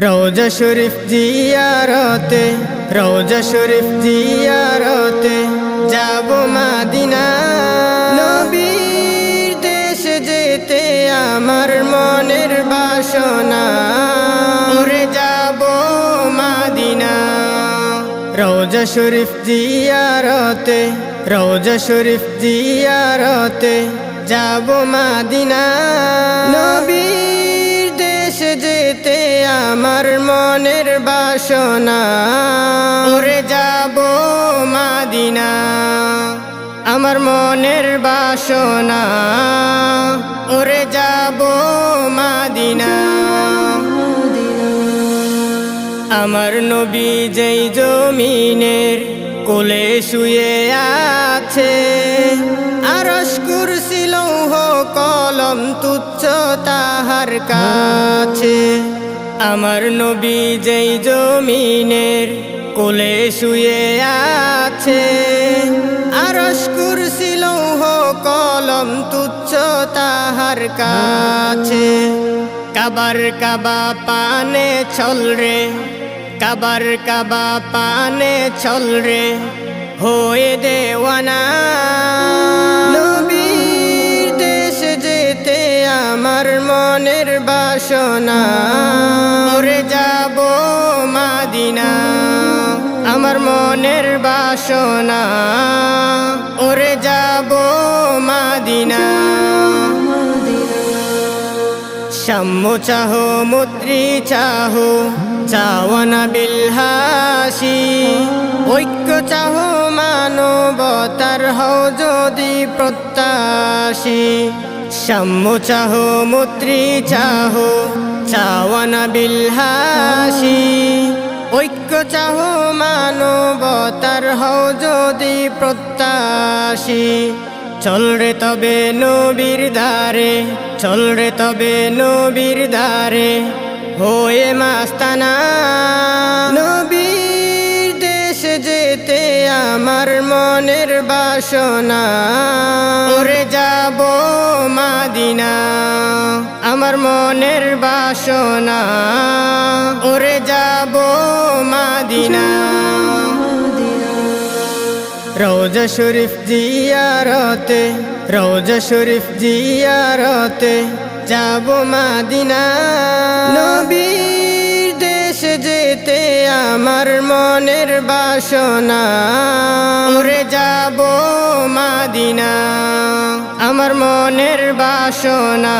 রওজা শরীফ জিয়ারতে, রওজা শরীফ জিয়ারতে যাব মাদিনা নবীর দেশে যেতে আমার মনের বাসনা। ওরে যাব মাদিনা রওজা শরীফ জিয়ারতে, রওজা শরীফ জিয়ারতে যাব মাদিনা যেতে আমার মনের বাসনা। ওরে যাব মাদিনা। আমার মনের বাসনা। ওরে যাব মাদিনা। আমার নবী যেই জমিনের কোলে শুয়ে আছে আরস কুরসি, লৌহ কলম, তুচ্ছ তাহার কাছে। আমার নবী যেই জমিনের কোলে শুয়ে আছে আরস কুরসি, লৌহ কলম তুচ্ছ তাহার কাছে। কাবার কাবা পানে ছল রে, কাবার কাবা পানে ছল রে, হয়ে দেওয়ানা। নবীর দেশে যেতে আমার মনের বাসনা। মাদিনা, আমার মনের বাসনা। ওরে যাব মাদিনা। সাম্য চাহ মুদ্রি চাহ, চাওয়ানা বিলহাসি ঐক্য চাহ, মানবতার হও যদি প্রত্যাশী। সাম্য চাহ মুদ্রি চাহ, চাওয়ানা বিলহাসি ঐক্য চাহ মানবতার হও যদি প্রত্যাশী। চল রে তবে নবীর দ্বারে, চল রে তবে নবীর দ্বারে, হয়ে মাস্তানা। নবীর দেশ যেতে আমার মনের বাসনা। ওরে যাব মাদিনা। আমার মনের বাসনা, ওরে যাব মাদিনা। রওজা শরীফ জিয়ারতে, রওজা শরীফ জিয়ারতে যাব মাদিনা। নবীর দেশে যেতে আমার মনের বাসনা, ওরে যাব মাদিনা। আমার মনের বাসনা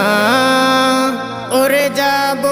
ওরে যাব